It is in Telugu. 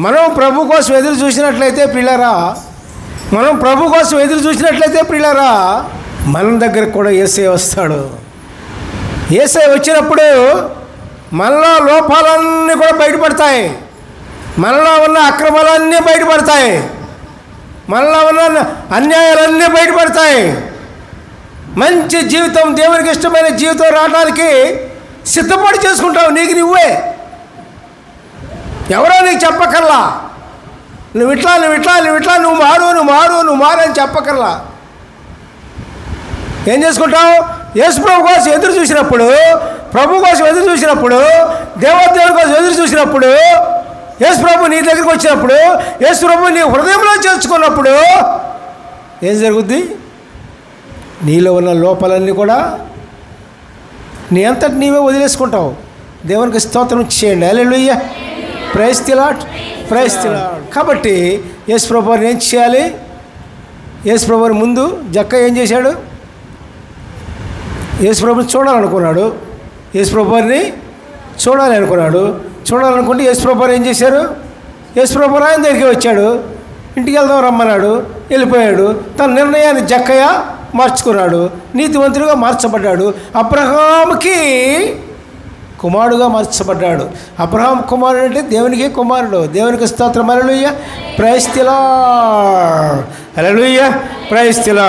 మనం ప్రభు కోసం ఎదురు చూసినట్లయితే పిల్లరా మనం ప్రభు కోసం ఎదురు చూసినట్లయితే పిల్లరా మన దగ్గరకు కూడా ఏసై వస్తాడు. ఏసై వచ్చినప్పుడు మనలో లోపాలన్నీ కూడా బయటపడతాయి. మనలో ఉన్న అక్రమాలన్నీ బయటపడతాయి. మనలో ఉన్న అన్యాయాలన్నీ బయటపడతాయి. మంచి జీవితం దేవునికి ఇష్టమైన జీవితం రావడానికి సిద్ధపడి చేసుకుంటావు నీకు నువ్వే. ఎవరో నీకు చెప్పకర్లా? నువ్వు ఇట్లా నువ్వు ఇట్లా నువ్వు ఇట్లా నువ్వు మారు నువ్వు మారు నువ్వు మారు అని చెప్పకర్లా? ఏం చేసుకుంటావు? యేసు ప్రభు కోసం ఎదురు చూసినప్పుడు ప్రభు కోసం ఎదురు చూసినప్పుడు దేవదేవుడి కోసం ఎదురు చూసినప్పుడు యేసు ప్రభు నీ దగ్గరికి వచ్చినప్పుడు యేసు ప్రభు నీ హృదయంలో చేర్చుకున్నప్పుడు ఏం జరుగుద్ది? నీలో ఉన్న లోపాలన్నీ కూడా నీ అంతటి నీవే వదిలేసుకుంటావు. దేవునికి స్తోత్రం చేయండి. అల్లెలుయ్యా ప్రైస్ తిలాట్ ప్రైస్ తిలాట్ కాబట్టి యేసు ప్రభు ఏం చేయాలి? యేసు ప్రభువారి ముందు జక్క ఏం చేశాడు? యేసు ప్రభుని చూడాలనుకున్నాడు. యేసు ప్రభువారిని చూడాలి అనుకున్నాడు. చూడాలనుకుంటే యేసు ప్రభువారు ఏం చేశారు? యేసు ప్రభువారు ఆయన దగ్గరికి వచ్చాడు. ఇంటికి వెళ్దాం రమ్మన్నాడు. వెళ్ళిపోయాడు. తన నిర్ణయాన్ని జక్కయ్య మార్చుకున్నాడు. నీతివంతుడిగా మార్చబడ్డాడు. అబ్రహాంకి కుమారుడుగా మార్చబడ్డాడు. అబ్రహాం కుమారుడు అంటే దేవునికి కుమారుడు. దేవునికి స్తోత్రం. Alleluia ప్రైస్తిలా alleluia ప్రైస్తిలా